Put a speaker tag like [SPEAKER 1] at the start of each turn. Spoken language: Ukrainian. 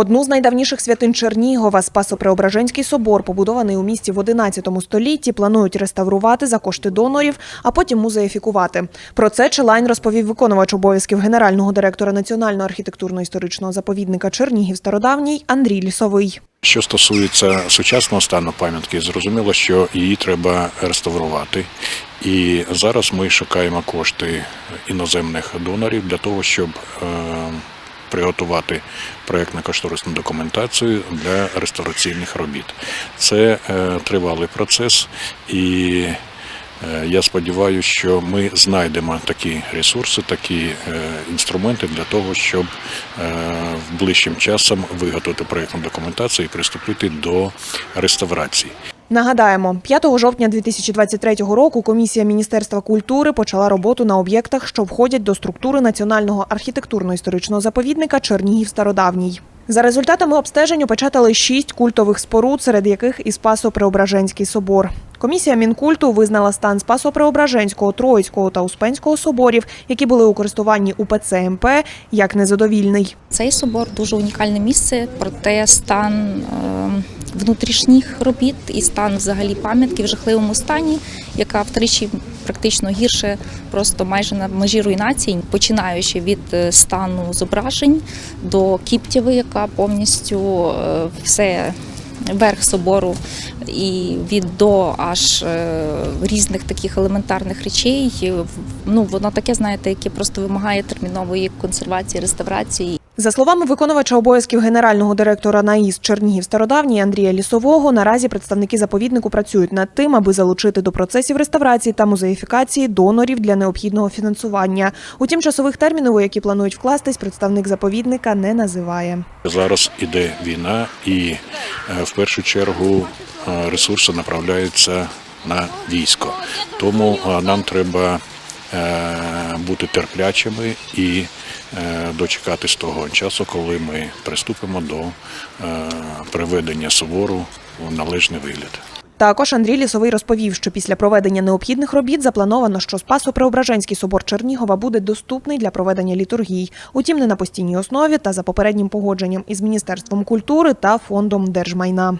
[SPEAKER 1] Одну з найдавніших святин Чернігова Спасо-Преображенський собор, побудований у місті в 11 столітті, планують реставрувати за кошти донорів, а потім музеїфікувати. Про це Челайн розповів виконувач обов'язків генерального директора Національного архітектурно-історичного заповідника Чернігів Стародавній Андрій Лісовий.
[SPEAKER 2] Що стосується сучасного стану пам'ятки, зрозуміло, що її треба реставрувати. І зараз ми шукаємо кошти іноземних донорів для того, щоб е, приготувати проєктно-кошторисну документацію для реставраційних робіт. Це е, тривалий процес, і е, я сподіваюся, що ми знайдемо такі ресурси, такі е, інструменти для того, щоб в ближчим часом виготовити проєктну документацію і приступити до реставрації.
[SPEAKER 1] Нагадаємо, 5 жовтня 2023 року комісія Міністерства культури почала роботу на об'єктах, що входять до структури Національного архітектурно-історичного заповідника Чернігів Стародавній. За результатами обстежень опечатали шість культових споруд, серед яких і Спасо-Преображенський собор. Комісія Мінкульту визнала стан Спасо-Преображенського, Троїцького та Успенського соборів, які були у користуванні УПЦ МП, як незадовільний.
[SPEAKER 3] Цей собор дуже унікальне місце, проте стан е, внутрішніх робіт і стан взагалі пам'ятки в жахливому стані, яка втричі практично гірше, просто майже на межі руйнації, починаючи від е, стану зображень до кіптєви, яка повністю е, все. Верх собору і від до аж е, різних таких елементарних речей. Ну воно таке, знаєте, яке просто вимагає термінової консервації, реставрації.
[SPEAKER 1] За словами виконувача обов'язків генерального директора НАІС Чернігів Стародавній Андрія Лісового, наразі представники заповіднику працюють над тим, аби залучити до процесів реставрації та музеїфікації донорів для необхідного фінансування. Утім, часових термінів, у які планують вкластись, представник заповідника не називає.
[SPEAKER 2] Зараз іде війна, і е, в першу чергу е, ресурси направляються на військо. Тому е, нам треба бути терплячими і е, дочекатись того часу, коли ми приступимо до е, приведення собору у належний вигляд.
[SPEAKER 1] Також Андрій Лісовий розповів, що після проведення необхідних робіт заплановано, що Спасо-Преображенський собор Чернігова буде доступний для проведення літургій, утім не на постійній основі та за попереднім погодженням із Міністерством культури та фондом держмайна.